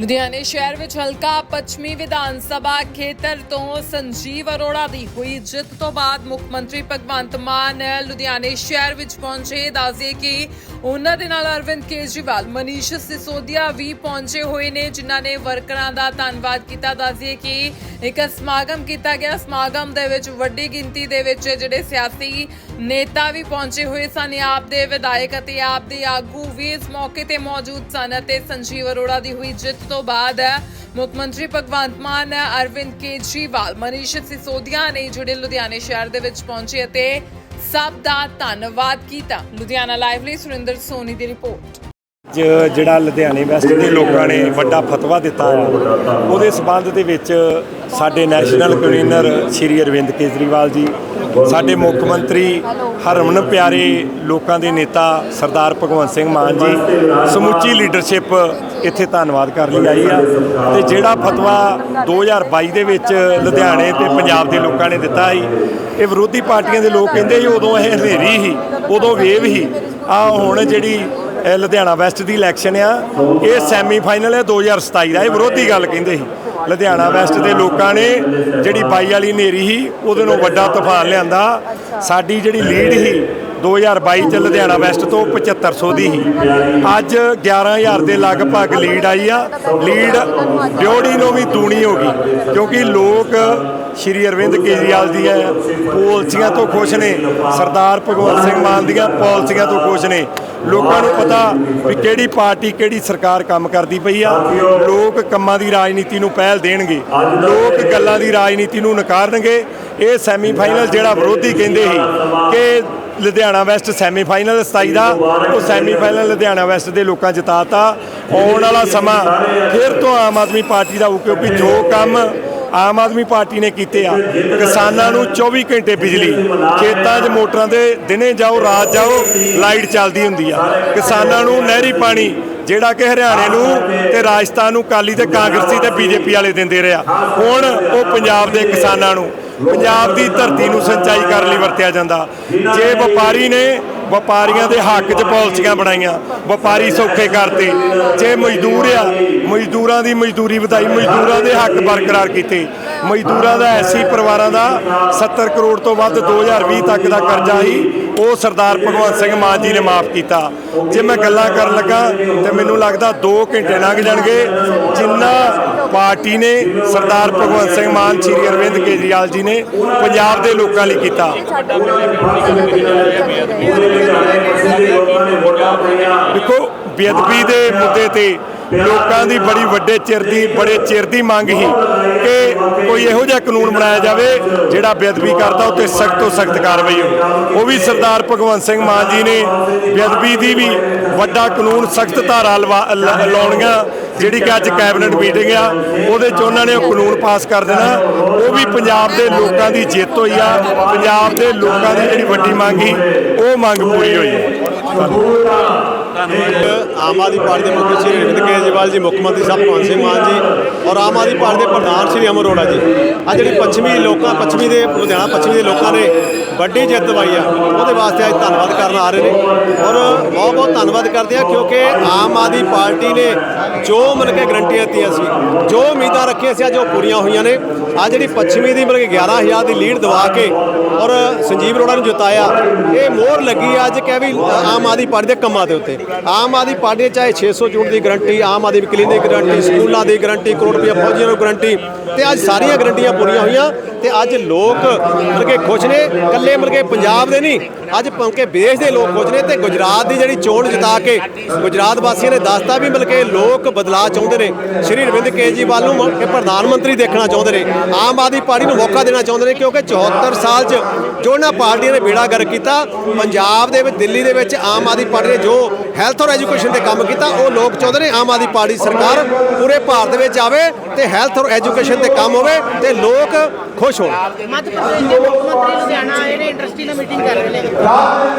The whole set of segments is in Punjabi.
ਲੁਧਿਆਣੇ ਸ਼ਹਿਰ ਵਿੱਚ ਹਲਕਾ ਪੱਛਮੀ ਵਿਧਾਨ ਸਭਾ ਖੇਤਰ ਤੋਂ ਸੰਜੀਵ ਅਰੋੜਾ ਦੀ ਹੋਈ ਜਿੱਤ ਤੋਂ ਬਾਅਦ ਮੁੱਖ ਮੰਤਰੀ ਭਗਵੰਤ ਮਾਨ ਲੁਧਿਆਣੇ ਸ਼ਹਿਰ ਵਿੱਚ ਪਹੁੰਚੇ। ਦੱਸਦੇ ਕਿ ਉਹਨਾਂ ਦੇ ਨਾਲ ਅਰਵਿੰਦ ਕੇਜਰੀਵਾਲ, ਮਨੀਸ਼ ਸਿਸੋਦੀਆ ਵੀ ਪਹੁੰਚੇ ਹੋਏ ਨੇ, ਜਿਨ੍ਹਾਂ ਨੇ ਵਰਕਰਾਂ ਦਾ ਧੰਨਵਾਦ ਕੀਤਾ। ਦੱਸਦੇ ਕਿ ਇੱਕ ਸਮਾਗਮ ਕੀਤਾ ਗਿਆ। ਸਮਾਗਮ ਦੇ ਵਿੱਚ ਵੱਡੀ ਗਿਣਤੀ ਦੇ ਵਿੱਚ ਜਿਹੜੇ ਸਿਆਸੀ ਨੇਤਾ ਵੀ ਪਹੁੰਚੇ ਹੋਏ ਸਨ। ਆਪ ਦੇ ਵਿਧਾਇਕ ਅਤੇ ਆਪ ਦੇ ਆਗੂ ਵੀ ਇਸ ਮੌਕੇ ਤੇ ਮੌਜੂਦ ਸਨ ਅਤੇ ਸੰਜੀਵ ਅਰੋੜਾ ਦੀ ਹੋਈ ਜਿੱਤ ਤੋਂ ਬਾਅਦ ਮੁੱਖ ਮੰਤਰੀ ਭਗਵੰਤ ਮਾਨ ਅਰਵਿੰਦ ਕੇਜਰੀਵਾਲ ਮਨੀਸ਼ ਸਿਸੋਦੀਆ ਨੇ ਜਿਹੜੇ ਲੁਧਿਆਣੇ ਸ਼ਹਿਰ ਦੇ ਵਿੱਚ ਪਹੁੰਚੇ ਅਤੇ ਸਭ ਦਾ ਧੰਨਵਾਦ ਕੀਤਾ। ਲੁਧਿਆਣਾ ਲਾਈਵ ਲਈ ਸੁਰਿੰਦਰ ਸੋਨੀ ਦੀ ਰਿਪੋਰਟ। ਜਿਹੜਾ ਲੁਧਿਆਣੇ ਵੈਸਟ ਦੇ ਲੋਕਾਂ ਨੇ ਵੱਡਾ ਫਤਵਾ ਦਿੱਤਾ ਉਹਦੇ ਸਬੰਧ ਦੇ ਵਿੱਚ ਸਾਡੇ ਨੈਸ਼ਨਲ ਕਨਵੀਨਰ ਸ਼੍ਰੀ ਅਰਵਿੰਦ ਕੇਜਰੀਵਾਲ ਜੀ ਸਾਡੇ ਮੁੱਖ ਮੰਤਰੀ ਹਰਮਨ ਪਿਆਰੇ ਲੋਕਾਂ ਦੇ ਨੇਤਾ ਸਰਦਾਰ ਭਗਵੰਤ ਸਿੰਘ ਮਾਨ ਜੀ, ਸਮੁੱਚੀ ਲੀਡਰਸ਼ਿਪ ਇੱਥੇ ਧੰਨਵਾਦ ਕਰਨ ਲਈ ਆਈ ਆ। ਤੇ ਜਿਹੜਾ ਫਤਵਾ 2022 ਦੇ ਵਿੱਚ ਲੁਧਿਆਣੇ ਤੇ ਪੰਜਾਬ ਦੇ ਲੋਕਾਂ ਨੇ ਦਿੱਤਾ ਸੀ, ਇਹ ਵਿਰੋਧੀ ਪਾਰਟੀਆਂ ਦੇ ਲੋਕ ਕਹਿੰਦੇ ਸੀ ਉਦੋਂ ਇਹ ਹਨੇਰੀ ਸੀ, ਉਦੋਂ ਵੇਵ ਸੀ। ਆ ਹੁਣ ਜਿਹੜੀ ਲੁਧਿਆਣਾ ਵੈਸਟ ਦੀ ਇਲੈਕਸ਼ਨ ਆ, ਇਹ ਸੈਮੀ ਫਾਈਨਲ ਹੈ 2027 ਦਾ, ਇਹ ਵਿਰੋਧੀ ਗੱਲ ਕਹਿੰਦੇ ਸੀ। ਲੁਧਿਆਣਾ ਵੈਸਟ ਦੇ ਲੋਕਾਂ ਨੇ ਜਿਹੜੀ 22 ਵਾਲੀ ਨੇਰੀ ਸੀ ਉਹਦੇ ਨੂੰ ਵੱਡਾ ਤੂਫਾਨ ਲਿਆਂਦਾ। ਸਾਡੀ ਜਿਹੜੀ ਲੀਡ ਸੀ 2022 ਚ ਲੁਧਿਆਣਾ ਵੈਸਟ ਤੋਂ 7500 ਦੀ ਸੀ। ਅੱਜ 11000 ਦੇ ਲਗਭਗ ਲੀਡ ਆਈ ਆ। ਲੀਡ ਡਿਓੜੀ ਨੂੰ ਵੀ ਦੂਣੀ ਹੋ ਗਈ ਕਿਉਂਕਿ ਲੋਕ ਸ਼੍ਰੀ ਅਰਵਿੰਦ ਕੇਜਰੀਵਾਲ ਦੀਆਂ ਪਾਲਿਸੀਆਂ ਤੋਂ ਖੁਸ਼ ਨੇ। ਸਰਦਾਰ ਭਗਵੰਤ ਸਿੰਘ ਮਾਨ ਦੀਆਂ ਪਾਲਿਸੀਆਂ ਤੋਂ ਖੁਸ਼ ਨੇ। ਲੋਕਾਂ ਨੂੰ ਪਤਾ ਵੀ ਕਿਹੜੀ ਪਾਰਟੀ, ਕਿਹੜੀ ਸਰਕਾਰ ਕੰਮ ਕਰਦੀ ਪਈ ਆ। ਲੋਕ ਕੰਮਾਂ ਦੀ ਰਾਜਨੀਤੀ ਨੂੰ ਪਹਿਲ ਦੇਣਗੇ। ਲੋਕ ਗੱਲਾਂ ਦੀ ਰਾਜਨੀਤੀ ਨੂੰ ਨਕਾਰਨਗੇ। ਇਹ ਸੈਮੀਫਾਈਨਲ ਜਿਹੜਾ ਵਿਰੋਧੀ ਕਹਿੰਦੇ ਸੀ ਕਿ ਲੁਧਿਆਣਾ ਵੈਸਟ ਸੈਮੀਫਾਈਨਲ 27 ਦਾ, ਉਹ ਸੈਮੀਫਾਈਨਲ ਲੁਧਿਆਣਾ ਵੈਸਟ ਦੇ ਲੋਕਾਂ ਜਿਤਾਤਾ। ਆਉਣ ਵਾਲਾ ਸਮਾਂ ਫਿਰ ਤੋਂ ਆਮ ਆਦਮੀ ਪਾਰਟੀ ਦਾ ਹੋਊ ਕਿਉਂਕਿ ਜੋ ਕੰਮ ਆਮ ਆਦਮੀ ਪਾਰਟੀ ਨੇ ਕੀਤੇ ਆ। ਕਿਸਾਨਾਂ ਨੂੰ 24 ਘੰਟੇ ਬਿਜਲੀ, ਖੇਤਾਂ 'ਚ ਮੋਟਰਾਂ ਦੇ ਦਿਨੇ ਜਾਓ, ਰਾਤ ਜਾਓ, ਲਾਈਟ ਚੱਲਦੀ ਹੁੰਦੀ ਆ। ਕਿਸਾਨਾਂ ਨੂੰ ਨਹਿਰੀ ਪਾਣੀ ਜਿਹੜਾ ਕਿ ਹਰਿਆਣੇ ਨੂੰ ਤੇ ਰਾਜਸਥਾਨ ਨੂੰ ਕਾਲੀ ਤੇ ਕਾਂਗਰਸੀ ਤੇ ਬੀਜੇਪੀ ਵਾਲੇ ਦਿੰਦੇ ਰਿਹਾ। ਹੁਣ ਉਹ ਪੰਜਾਬ ਦੇ ਕਿਸਾਨਾਂ ਨੂੰ, ਪੰਜਾਬ ਦੀ ਧਰਤੀ ਨੂੰ ਸਿੰਚਾਈ ਕਰਨ ਲਈ ਵਰਤਿਆ ਜਾਂਦਾ। ਜੇ ਵਪਾਰੀ ਨੇ ਵਪਾਰੀਆਂ ਦੇ ਹੱਕ 'ਚ ਪਾਲਿਸੀਆਂ ਬਣਾਈਆਂ, ਵਪਾਰੀ ਸੌਖੇ ਕਰਤੇ। ਜੇ ਮਜ਼ਦੂਰ ਆ, ਮਜ਼ਦੂਰਾਂ ਦੀ ਮਜ਼ਦੂਰੀ ਵਧਾਈ, ਮਜ਼ਦੂਰਾਂ ਦੇ ਹੱਕ ਬਰਕਰਾਰ ਕੀਤੇ। ਮਜ਼ਦੂਰਾਂ ਦਾ, ਐਸੀ ਪਰਿਵਾਰਾਂ ਦਾ 70 ਕਰੋੜ ਤੋਂ ਵੱਧ 2020 ਤੱਕ ਦਾ ਕਰਜ਼ਾ ਸੀ ਉਹ ਸਰਦਾਰ ਭਗਵੰਤ ਸਿੰਘ ਮਾਨ ਜੀ ਨੇ ਮਾਫ ਕੀਤਾ। ਜੇ ਮੈਂ ਗੱਲਾਂ ਕਰਨ ਲੱਗਾ ਤੇ ਮੈਨੂੰ ਲੱਗਦਾ 2 ਘੰਟੇ ਲੰਘ ਜਾਣਗੇ, ਜਿੰਨਾ ਪਾਰਟੀ ਨੇ ਸਰਦਾਰ ਭਗਵੰਤ ਸਿੰਘ ਮਾਨ, ਸ਼੍ਰੀ ਅਰਵਿੰਦ ਕੇਜਰੀਵਾਲ ਜੀ ਨੇ ਪੰਜਾਬ ਦੇ ਲੋਕਾਂ ਲਈ ਕੀਤਾ। ਦੇਖੋ, ਬੇਅਦਬੀ ਦੇ ਮੁੱਦੇ ਤੇ ਲੋਕਾਂ ਦੀ ਬੜੀ ਵੱਡੇ ਚਿਰ ਦੀ, ਬੜੇ ਚਿਰ ਦੀ ਮੰਗ ਸੀ ਕਿ ਕੋਈ ਇਹੋ ਜਿਹਾ ਕਾਨੂੰਨ ਬਣਾਇਆ ਜਾਵੇ ਜਿਹੜਾ ਬੇਅਦਬੀ ਕਰਦਾ ਉੱਤੇ ਸਖਤ ਤੋਂ ਸਖਤ ਕਾਰਵਾਈ ਹੋਵੇ। ਉਹ ਵੀ ਸਰਦਾਰ ਭਗਵੰਤ ਸਿੰਘ ਮਾਨ ਜੀ ਨੇ ਬੇਅਦਬੀ ਦੀ ਵੀ ਵੱਡਾ ਕਾਨੂੰਨ, ਸਖਤ ਧਾਰਾ ਲਵਾ- ਲ- ਲਾਉਣੀਆਂ, ਜਿਹੜੀ ਕਿ ਅੱਜ ਕੈਬਨਿਟ ਮੀਟਿੰਗ ਆ, ਉਹਦੇ ਚ ਉਹਨਾਂ ਨੇ ਉਹ ਕਾਨੂੰਨ ਪਾਸ ਕਰ ਦੇਣਾ। ਉਹ ਵੀ ਪੰਜਾਬ ਦੇ ਲੋਕਾਂ ਦੀ ਜਿੱਤ ਹੋਈ ਆ। ਪੰਜਾਬ ਦੇ ਲੋਕਾਂ ਦੀ ਜਿਹੜੀ ਵੱਡੀ ਮੰਗ ਸੀ, ਉਹ ਮੰਗ ਪੂਰੀ ਹੋਈ ਹੈ। ਆਮ ਆਦਮੀ ਪਾਰਟੀ ਦੇ ਮੁੱਖ ਸ਼੍ਰੀ ਅਰਵਿੰਦ ਕੇਜਰੀਵਾਲ ਜੀ, ਮੁੱਖ ਮੰਤਰੀ ਸਾਹਿਬ ਭਗਵੰਤ ਸਿੰਘ ਮਾਨ ਜੀ ਔਰ ਆਮ ਆਦਮੀ ਪਾਰਟੀ ਦੇ ਪ੍ਰਧਾਨ ਸ਼੍ਰੀ ਅਮਰ ਅਰੋੜਾ ਜੀ। ਆ ਜਿਹੜੀ ਪੱਛਮੀ ਲੋਕਾਂ, ਪੱਛਮੀ ਦੇ, ਲੁਧਿਆਣਾ ਪੱਛਮੀ ਦੇ ਲੋਕਾਂ ਨੇ ਵੱਡੀ ਜਿੱਤ ਦਵਾਈ ਆ, ਉਹਦੇ ਵਾਸਤੇ ਅੱਜ ਧੰਨਵਾਦ ਕਰਨ ਆ ਰਹੇ ਨੇ। ਔਰ ਬਹੁਤ ਬਹੁਤ ਧੰਨਵਾਦ ਕਰਦੇ ਆ ਕਿਉਂਕਿ ਆਮ ਆਦਮੀ ਪਾਰਟੀ ਨੇ ਜੋ ਮਤਲਬ ਕਿ ਗਰੰਟੀਆਂ ਦਿੱਤੀਆਂ ਸੀ, ਜੋ ਉਮੀਦਾਂ ਰੱਖੀਆਂ ਸੀ, ਅੱਜ ਉਹ ਪੂਰੀਆਂ ਹੋਈਆਂ ਨੇ। ਆ ਜਿਹੜੀ ਪੱਛਮੀ ਦੀ ਮਤਲਬ ਕਿ 11000 ਦੀ ਲੀਡ ਦਵਾ ਕੇ ਔਰ ਸੰਜੀਵ ਅਰੋੜਾ ਨੂੰ ਜਿਤਾਇਆ, ਇਹ ਮੋਹਰ ਲੱਗੀ ਆ ਅੱਜ ਕਹਿ ਵੀ ਆਮ ਆਦਮੀ ਪਾਰਟੀ ਦੇ ਕੰਮਾਂ ਦੇ ਉੱਤੇ। ਆਮ ਆਦਮੀ ਪਾਰਟੀ ਨੇ ਚਾਹੇ 600 ਯੂਨਿਟ ਦੀ ਗਰੰਟੀ, ਆਮ ਆਦਮੀ ਕਲੀਨਿਕ ਦੀ ਗਰੰਟੀ, ਸਕੂਲਾਂ ਦੀ ਗਰੰਟੀ, ਕਰੋੜ ਰੁਪਏ ਫੌਜੀਆਂ ਨੂੰ ਗਰੰਟੀ, ਤੇ ਅੱਜ ਸਾਰੀਆਂ ਗਰੰਟੀਆਂ ਪੂਰੀਆਂ ਹੋਈਆਂ, ਤੇ ਅੱਜ ਲੋਕ ਮਤਲਬ ਕਿ ਖੁਸ਼ ਨੇ, ਇਕੱਲੇ ਮਤਲਬ ਕਿ ਪੰਜਾਬ ਦੇ ਨਹੀਂ, ਅੱਜ ਮਤਲਬ ਕਿ ਵਿਦੇਸ਼ ਦੇ ਲੋਕ ਖੁਸ਼ ਨੇ ਤੇ ਗੁਜਰਾਤ ਦੀ ਜਿਹੜੀ ਚੋਣ ਜਿਤਾ ਕੇ, ਗੁਜਰਾਤ ਵਾਸੀਆਂ ਨੇ ਦੱਸਤਾ ਵੀ ਮਤਲਬ ਕਿ ਲੋਕ ਬਦਲਾਅ ਚਾਹੁੰਦੇ ਨੇ। ਸ਼੍ਰੀ ਅਰਵਿੰਦ ਕੇਜਰੀਵਾਲ ਨੂੰ ਮਤਲਬ ਪ੍ਰਧਾਨ ਮੰਤਰੀ ਦੇਖਣਾ ਚਾਹੁੰਦੇ ਨੇ। ਆਮ ਆਦਮੀ ਪਾਰਟੀ ਨੂੰ ਮੌਕਾ ਦੇਣਾ ਚਾਹੁੰਦੇ ਨੇ ਕਿਉਂਕਿ 74 ਸਾਲ 'ਚ ਜੋ ਇਹਨਾਂ ਪਾਰਟੀਆਂ ਨੇ ਬੇੜਾ ਗਰ ਕੀਤਾ, ਪੰਜਾਬ ਦੇ ਵਿੱਚ, ਦਿੱਲੀ ਦੇ ਵਿੱਚ ਆਮ ਆਦਮੀ ਪਾਰਟੀ ਨੇ ਜੋ ਹੈਲਥ ਔਰ ਐਜੂਕੇਸ਼ਨ ਤੇ ਕੰਮ ਕੀਤਾ ਉਹ ਲੋਕ ਚਾਹੁੰਦੇ ਨੇ ਆਮ ਆਦਮੀ ਪਾਰਟੀ ਸਰਕਾਰ ਪੂਰੇ ਭਾਰਤ ਵਿੱਚ ਆਵੇ ਤੇ ਹੈਲਥ ਔਰ ਐਜੂਕੇਸ਼ਨ ਤੇ ਕੰਮ ਹੋਵੇ ਤੇ ਲੋਕ ਖੁਸ਼ ਛੋੜ ਮੱਧ ਪ੍ਰਦੇਸ਼ ਦੇ ਮੁੱਖ ਮੰਤਰੀ ਲੁਧਿਆਣਾ ਆਏ ਨੇ ਇੰਡਸਟਰੀ ਨਾਲ ਮੀਟਿੰਗ ਕਰ ਰਹੇ ਨੇ।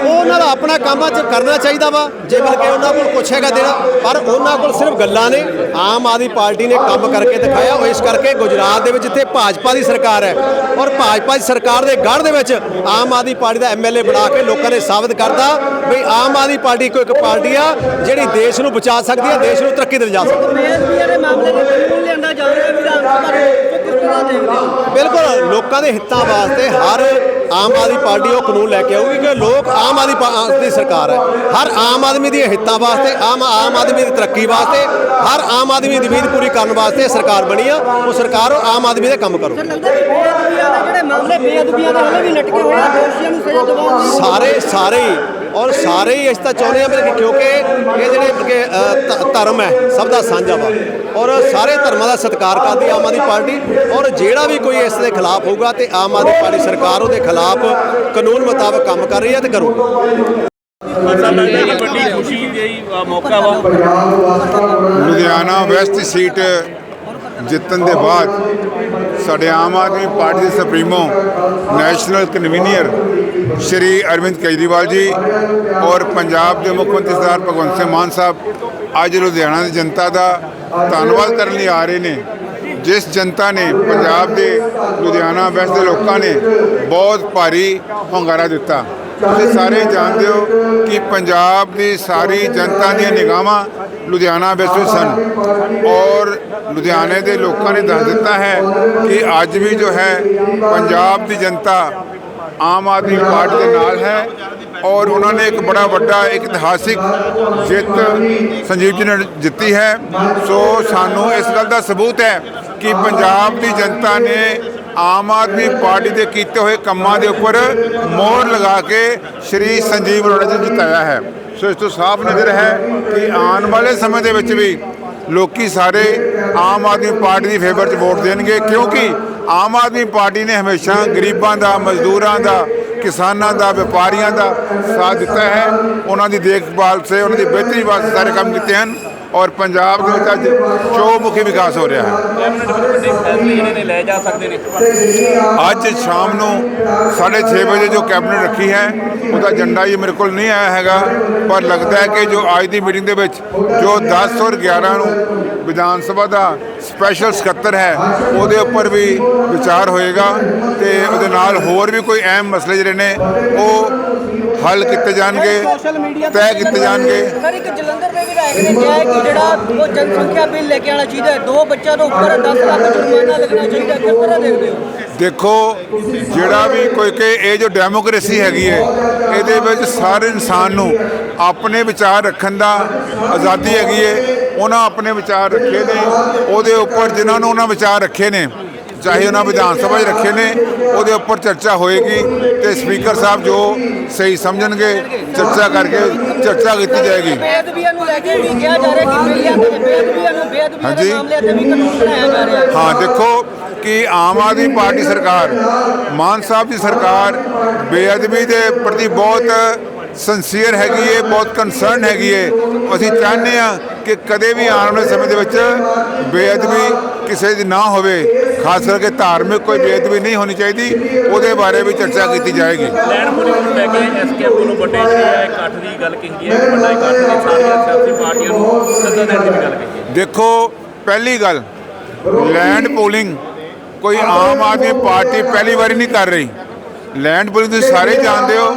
ਉਹ ਉਹਨਾਂ ਦਾ ਆਪਣਾ ਕੰਮ ਚ ਕਰਨਾ ਚਾਹੀਦਾ ਵਾ ਜੇ ਬਲਕਿ ਉਹਨਾਂ ਕੋਲ ਕੁਛ ਹੈਗਾ ਦੇਣਾ ਪਰ ਉਹਨਾਂ ਕੋਲ ਸਿਰਫ ਗੱਲਾਂ ਨੇ। ਆਮ ਆਦਮੀ ਪਾਰਟੀ ਨੇ ਕੰਮ ਕਰਕੇ ਦਿਖਾਇਆ ਉਹ ਇਸ ਕਰਕੇ ਗੁਜਰਾਤ ਦੇ ਵਿੱਚ ਜਿੱਥੇ ਭਾਜਪਾ ਦੀ ਸਰਕਾਰ ਹੈ ਔਰ ਭਾਜਪਾ ਦੀ ਸਰਕਾਰ ਦੇ ਗੜ੍ਹ ਦੇ ਵਿੱਚ ਆਮ ਆਦਮੀ ਪਾਰਟੀ ਦਾ ਐਮਐਲਏ ਬਣਾ ਕੇ ਲੋਕਾਂ ਨੇ ਸਾਬਤ ਕਰਤਾ ਵੀ ਆਮ ਆਦਮੀ ਪਾਰਟੀ ਕੋਈ ਇੱਕ ਪਾਰਟੀ ਆ ਜਿਹੜੀ ਦੇਸ਼ ਨੂੰ ਬਚਾ ਸਕਦੀ ਹੈ ਦੇਸ਼ ਨੂੰ ਤਰੱਕੀ ਤੇ ਲਿਜਾ ਸਕਦੀ ਹੈ ਬਿਲਕੁਲ ਲੋਕਾਂ ਦੇ ਹਿੱਤਾਂ ਵਾਸਤੇ ਹਰ ਆਮ ਆਦਮੀ ਪਾਰਟੀ ਉਹ ਕਾਨੂੰਨ ਲੈ ਕੇ ਆਊਗੀ ਕਿ ਲੋਕ ਆਮ ਆਦਮੀ ਦੀ ਸਰਕਾਰ ਹੈ। ਹਰ ਆਮ ਆਦਮੀ ਦੀ ਹਿੱਤਾਂ ਵਾਸਤੇ ਆਮ ਆਮ ਆਦਮੀ ਦੀ ਤਰੱਕੀ ਵਾਸਤੇ ਹਰ ਆਮ ਆਦਮੀ ਦੀ ਉਮੀਦ ਪੂਰੀ ਕਰਨ ਵਾਸਤੇ ਸਰਕਾਰ ਬਣੀ ਆ। ਉਹ ਸਰਕਾਰ ਆਮ ਆਦਮੀ ਦੇ ਕੰਮ ਕਰੂ। ਸਰ ਲੱਗਦਾ ਕਿ ਬੇਅਦਬੀਆਂ ਦੇ ਜਿਹੜੇ ਮਾਮਲੇ ਬੇਅਦਬੀਆਂ ਦੇ ਹਲੇ ਵੀ ਲਟਕੇ ਹੋਏ ਆ ਦੋਸ਼ੀਆਂ ਨੂੰ ਸਜ਼ਾ ਦਿਵਾਉਣ ਦੀ ਸਾਰੇ ਔਰ ਸਾਰੇ ਹੀ ਇਸ ਤਾਂ ਚਾਹੁੰਦੇ ਆ ਬਲਕਿ ਕਿਉਂਕਿ ਇਹ ਜਿਹੜੇ ਧਰਮ ਹੈ, ਸਭ ਦਾ ਸਾਂਝਾ ਵਾ। ਔਰ ਸਾਰੇ ਧਰਮਾਂ ਦਾ ਸਤਿਕਾਰ ਕਰਦੀ ਆਮ ਆਦਮੀ ਪਾਰਟੀ। ਔਰ ਜਿਹੜਾ ਵੀ ਕੋਈ ਇਸ ਦੇ ਖਿਲਾਫ ਹੋਊਗਾ ਤੇ ਆਮ ਆਦਮੀ ਪਾਰਟੀ ਸਰਕਾਰ ਉਹਦੇ ਖਿਲਾਫ ਕਾਨੂੰਨ ਮੁਤਾਬਕ ਕੰਮ ਕਰ ਰਹੀ ਹੈ ਤੇ ਕਰੂਗੀ। ਲੁਧਿਆਣਾ ਵੈਸਟ ਸੀਟ ਜਿੱਤਣ ਦੇ ਬਾਅਦ ਸਾਡੇ ਆਮ ਆਦਮੀ ਪਾਰਟੀ ਦੇ supremo national convenor Shri Arvind Kejriwal ji ਔਰ ਪੰਜਾਬ ਦੇ ਮੁੱਖ ਮੰਤਰੀ ਸਰਦਾਰ ਭਗਵੰਤ ਸਿੰਘ ਮਾਨ ਸਾਹਿਬ ਅੱਜ ਲੁਧਿਆਣਾ ਦੀ ਜਨਤਾ ਦਾ ਧੰਨਵਾਦ ਕਰਨ ਲਈ ਆ ਰਹੇ ਨੇ। ਜਿਸ ਜਨਤਾ ਨੇ ਪੰਜਾਬ ਦੇ ਲੁਧਿਆਣਾ ਵੈਸਟ ਦੇ ਲੋਕਾਂ ਨੇ ਬਹੁਤ ਭਾਰੀ ਹੁੰਗਾਰਾ ਦਿੱਤਾ। ਤੁਸੀਂ ਸਾਰੇ ਜਾਣਦੇ ਹੋ ਕਿ ਪੰਜਾਬ ਦੀ ਸਾਰੀ ਜਨਤਾ ਦੀਆਂ ਨਿਗਾਹਾਂ ਲੁਧਿਆਣਾ ਵਿੱਚ ਸਨ ਔਰ ਲੁਧਿਆਣੇ ਦੇ ਲੋਕਾਂ ਨੇ ਦੱਸ ਦਿੱਤਾ ਹੈ ਕਿ ਅੱਜ ਵੀ ਜੋ ਹੈ, ਪੰਜਾਬ ਦੀ ਜਨਤਾ ਆਮ ਆਦਮੀ ਪਾਰਟੀ ਦੇ ਨਾਲ ਹੈ ਔਰ ਉਹਨਾਂ ਨੇ ਇੱਕ ਬੜਾ ਵੱਡਾ, ਇੱਕ ਇਤਿਹਾਸਿਕ ਜਿੱਤ ਸੰਜੀਵ ਜੀ ਨੇ ਜਿੱਤੀ ਹੈ। ਸੋ ਸਾਨੂੰ ਇਸ ਗੱਲ ਦਾ ਸਬੂਤ ਹੈ ਕਿ ਪੰਜਾਬ ਦੀ ਜਨਤਾ ਨੇ ਆਮ ਆਦਮੀ ਪਾਰਟੀ ਦੇ ਕੀਤੇ ਹੋਏ ਕੰਮਾਂ ਦੇ ਉੱਪਰ ਮੋਹਰ ਲਗਾ ਕੇ ਸ਼੍ਰੀ ਸੰਜੀਵ ਅਰੋੜਾ ਜੀ ਨੂੰ ਜਿਤਾਇਆ ਹੈ। ਸੋ ਇਸ ਤੋਂ ਸਾਫ਼ ਨਜ਼ਰ ਹੈ ਕਿ ਆਉਣ ਵਾਲੇ ਸਮੇਂ ਦੇ ਵਿੱਚ ਵੀ ਲੋਕੀ ਸਾਰੇ ਆਮ ਆਦਮੀ ਪਾਰਟੀ ਦੀ ਫੇਵਰ 'ਚ ਵੋਟ ਦੇਣਗੇ ਕਿਉਂਕਿ ਆਮ ਆਦਮੀ ਪਾਰਟੀ ਨੇ ਹਮੇਸ਼ਾ ਗਰੀਬਾਂ ਦਾ, ਮਜ਼ਦੂਰਾਂ ਦਾ, ਕਿਸਾਨਾਂ ਦਾ, ਵਪਾਰੀਆਂ ਦਾ ਸਾਥ ਦਿੱਤਾ ਹੈ। ਉਹਨਾਂ ਦੀ ਦੇਖਭਾਲ ਸੇ, ਉਹਨਾਂ ਦੀ ਬਿਹਤਰੀ ਵਾਸਤੇ ਸਾਰੇ ਕੰਮ ਕੀਤੇ ਹਨ। ਔਰ ਪੰਜਾਬ ਦੇ ਵਿੱਚ ਅੱਜ ਚੌਮੁਖੀ ਵਿਕਾਸ ਹੋ ਰਿਹਾ ਹੈ। ਅੱਜ ਸ਼ਾਮ ਨੂੰ 6:30 ਵਜੇ ਜੋ ਕੈਬਨਿਟ ਰੱਖੀ ਹੈ, ਉਹਦਾ ਏਜੰਡਾ ਜੀ ਮੇਰੇ ਕੋਲ ਨਹੀਂ ਆਇਆ ਹੈਗਾ, ਪਰ ਲੱਗਦਾ ਹੈ ਕਿ ਜੋ ਅੱਜ ਦੀ ਮੀਟਿੰਗ ਦੇ ਵਿੱਚ ਜੋ 10 ਔਰ 11 ਨੂੰ ਵਿਧਾਨ ਸਭਾ ਦਾ ਸਪੈਸ਼ਲ ਸਕੱਤਰ ਹੈ, ਉਹਦੇ ਉੱਪਰ ਵੀ ਵਿਚਾਰ ਹੋਏਗਾ ਤੇ ਉਹਦੇ ਨਾਲ ਹੋਰ ਵੀ ਕੋਈ ਅਹਿਮ ਮਸਲੇ ਜਿਹੜੇ ਨੇ, ਉਹ ਹੱਲ ਕੀਤੇ ਜਾਣਗੇ ਤੈਅ ਕੀਤੇ ਜਾਣਗੇ ਸਰ ਇੱਕ ਜਲੰਧਰ ਦੇ ਵਿਧਾਇਕ ਨੇ ਕਿਹਾ ਹੈ ਕਿ ਜਿਹੜਾ ਉਹ ਜਨਸੰਖਿਆ ਬਿੱਲ ਲੈ ਕੇ ਆਉਣਾ ਚਾਹੀਦਾ ਹੈ ਦੋ ਬੱਚਿਆਂ ਤੋਂ ਉੱਪਰ 10 ਲੱਖ ਜੁਰਮਾਨਾ ਲੱਗਣਾ ਚਾਹੀਦਾ ਹੈ। ਕਿਸ ਤਰ੍ਹਾਂ ਦੇਖਦੇ ਹੋ ਦੇਖੋ ਜਿਹੜਾ ਵੀ ਕੋਈ ਕਿ ਇਹ ਜੋ ਡੈਮੋਕ੍ਰੇਸੀ ਹੈਗੀ ਹੈ ਇਹਦੇ ਵਿੱਚ ਸਾਰੇ ਇਨਸਾਨ ਨੂੰ ਆਪਣੇ ਵਿਚਾਰ ਰੱਖਣ ਦਾ ਆਜ਼ਾਦੀ ਹੈਗੀ ਹੈ ਉਹਨਾਂ ਆਪਣੇ ਵਿਚਾਰ ਰੱਖੇ ਨੇ ਉਹਦੇ ਉੱਪਰ ਜਿਨ੍ਹਾਂ ਨੂੰ ਉਹਨਾਂ ਵਿਚਾਰ ਰੱਖੇ ਨੇ ਚਾਹੇ ਉਹਨਾਂ ਵਿਧਾਨ ਸਭਾ 'ਚ ਰੱਖੇ ਨੇ ਉਹਦੇ ਉੱਪਰ ਚਰਚਾ ਹੋਏਗੀ ਤੇ ਸਪੀਕਰ ਸਾਹਿਬ ਜੋ ਸਹੀ ਸਮਝਣਗੇ ਚਰਚਾ ਕਰਕੇ ਚਰਚਾ ਕੀਤੀ ਜਾਏਗੀ ਬੇਅਦਬੀਆਂ ਨੂੰ ਲੈ ਕੇ ਵੀ ਕਿਹਾ ਜਾ ਰਿਹਾ ਕਿ ਬਿੱਲਿਆਂ ਦੇ ਬੇਅਦਬੀਆਂ ਨੂੰ ਬੇਅਦਬੀਆਂ ਦੇ ਹਾਂਜੀ। ਮਾਮਲਿਆਂ ਤੇ ਵੀ ਕਾਨੂੰਨ ਬਣਾਇਆ ਜਾ ਰਿਹਾ ਹੈ ਹਾਂ ਦੇਖੋ ਕਿ ਆਮ ਆਦਮੀ ਪਾਰਟੀ ਸਰਕਾਰ ਮਾਨ ਸਾਹਿਬ ਦੀ ਸਰਕਾਰ ਬੇਅਦਬੀ ਦੇ ਪ੍ਰਤੀ ਬਹੁਤ ਸੰਸੀਅਰ ਹੈਗੀ ਹੈ ਬਹੁਤ ਕੰਸਰਨ ਹੈਗੀ ਹੈ ਅਸੀਂ ਚਾਹੁੰਦੇ ਆ ਕਿ ਕਦੇ ਵੀ ਆਉਣ ਵਾਲੇ ਸਮੇਂ ਦੇ ਵਿੱਚ ਬੇਅਦਬੀ ਕਿਸੇ ਦੀ ਨਾ ਹੋਵੇ। ਖਾਸ ਕਰਕੇ ਧਾਰਮਿਕ ਕੋਈ ਬੇਅਦਬੀ ਨਹੀਂ ਹੋਣੀ ਚਾਹੀਦੀ। ਉਹਦੇ ਬਾਰੇ ਵੀ ਚਰਚਾ ਕੀਤੀ ਜਾਏਗੀ। ਲੈਂਡ ਪੂਲਿੰਗ ਨੂੰ ਲੈ ਕੇ ਐਸਕੇਐਫ ਵੱਲੋਂ ਵੱਡੇ ਜਿਹੜੇ ਆ ਇਕੱਠ ਦੀ ਗੱਲ ਕਹੀ ਹੈ ਵੱਡਾ ਇਕੱਠ ਨੇ ਸਾਰੀਆਂ ਸਿਆਸੀ ਪਾਰਟੀਆਂ ਨੂੰ ਸੱਦਾ ਦੇਣ ਦੀ ਵੀ ਗੱਲ ਕਹੀ ਹੈ। ਦੇਖੋ ਪਹਿਲੀ ਗੱਲ ਲੈਂਡ ਪੋਲਿੰਗ ਕੋਈ ਆਮ ਆਦਮੀ ਪਾਰਟੀ ਪਹਿਲੀ ਵਾਰੀ ਨਹੀਂ ਕਰ ਰਹੀ। ਲੈਂਡ ਪੋਲਿੰਗ ਤੁਸੀਂ ਸਾਰੇ ਜਾਣਦੇ ਹੋ।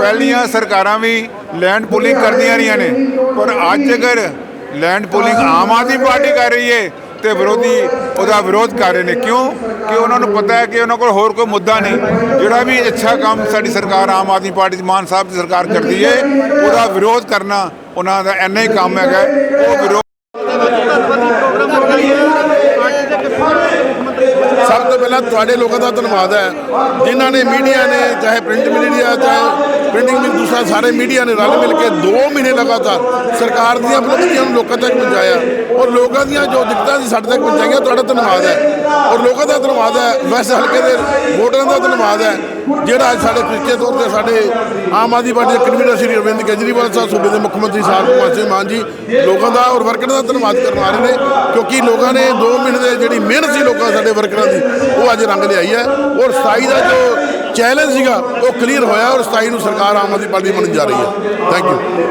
ਪਹਿਲੀਆਂ ਸਰਕਾਰਾਂ ਵੀ ਲੈਂਡ ਪੋਲਿੰਗ ਕਰਦੀਆਂ ਰਹੀਆਂ ਨੇ। ਪਰ ਅੱਜ ਅਗਰ land pooling Aam Aadmi party ਕਰ ਰਹੀ ਹੈ ਤੇ ਵਿਰੋਧੀ ਉਹਦਾ ਵਿਰੋਧ ਕਰ ਰਹੇ ਨੇ। ਕਿਉਂ? ਕਿ ਉਹਨਾਂ ਨੂੰ ਪਤਾ ਹੈ ਕਿ ਉਹਨਾਂ ਕੋਲ ਹੋਰ ਕੋਈ ਮੁੱਦਾ ਨਹੀਂ। ਜਿਹੜਾ ਵੀ ਅੱਛਾ ਕੰਮ ਸਾਡੀ ਸਰਕਾਰ ਆਮ ਆਦਮੀ ਪਾਰਟੀ ਦੀ ਮਾਨ ਸਾਹਿਬ ਦੀ ਸਰਕਾਰ ਕਰਦੀ ਹੈ ਉਹਦਾ ਵਿਰੋਧ ਕਰਨਾ ਉਹਨਾਂ ਦਾ ਇੰਨਾ ਹੀ ਕੰਮ ਹੈਗਾ। ਉਹ ਵਿਰੋਧ ਸਭ ਤੋਂ ਪਹਿਲਾਂ ਤੁਹਾਡੇ ਲੋਕਾਂ ਦਾ ਧੰਨਵਾਦ ਹੈ। ਜਿਨ੍ਹਾਂ ਨੇ ਮੀਡੀਆ ਨੇ, ਚਾਹੇ ਪ੍ਰਿੰਟ ਮੀਡੀਆ, ਚਾਹੇ ਪ੍ਰਿੰਟਿੰਗ ਮੀਡੀਆ ਦੂਸਰਾ, ਸਾਰੇ ਮੀਡੀਆ ਨੇ ਰਲ ਮਿਲ ਕੇ 2 ਮਹੀਨੇ ਲਗਾਤਾਰ ਸਰਕਾਰ ਦੀਆਂ ਉਪਲਬਧੀਆਂ ਨੂੰ ਲੋਕਾਂ ਤੱਕ ਪਹੁੰਚਾਇਆ ਔਰ ਲੋਕਾਂ ਦੀਆਂ ਜੋ ਦਿੱਕਤਾਂ ਸੀ ਸਾਡੇ ਤੱਕ ਪਹੁੰਚਾਈਆਂ, ਤੁਹਾਡਾ ਧੰਨਵਾਦ ਹੈ। ਔਰ ਲੋਕਾਂ ਦਾ ਧੰਨਵਾਦ ਹੈ, ਵੈਸੇ ਹਲਕੇ ਦੇ ਵੋਟਰਾਂ ਦਾ ਧੰਨਵਾਦ ਹੈ, ਜਿਹੜਾ ਅੱਜ ਸਾਡੇ ਤਰੀਕੇ ਤੌਰ ਤੇ ਸਾਡੇ ਆਮ ਆਦਮੀ ਪਾਰਟੀ ਦੇ ਕਨਵੀਨਰ ਸ਼੍ਰੀ ਅਰਵਿੰਦ ਕੇਜਰੀਵਾਲ ਸਾਹਿਬ, ਸੂਬੇ ਦੇ ਮੁੱਖ ਮੰਤਰੀ ਸਾਹਿਬ ਭਗਵੰਤ ਸਿੰਘ ਮਾਨ ਜੀ, ਲੋਕਾਂ ਦਾ ਔਰ ਵਰਕਰਾਂ ਦਾ ਧੰਨਵਾਦ ਕਰਨ ਆ ਰਹੇ ਨੇ, ਕਿਉਂਕਿ ਲੋਕਾਂ ਨੇ 2 ਮਹੀਨੇ ਦੇ ਜਿਹੜੀ ਮਿਹਨਤ ਸੀ ਲੋਕਾਂ ਸਾਡੇ ਵਰਕਰਾਂ ਦੀ, ਉਹ ਅੱਜ ਰੰਗ ਲਿਆਈ ਹੈ। ਔਰ 27 ਦਾ ਜੋ ਚੈਲੰਜ ਸੀਗਾ, ਉਹ ਕਲੀਅਰ ਹੋਇਆ ਔਰ 27 ਨੂੰ ਸਰਕਾਰ ਆਮ ਆਦਮੀ ਪਾਰਟੀ ਬਣਨ ਜਾ ਰਹੀ ਹੈ। Thank you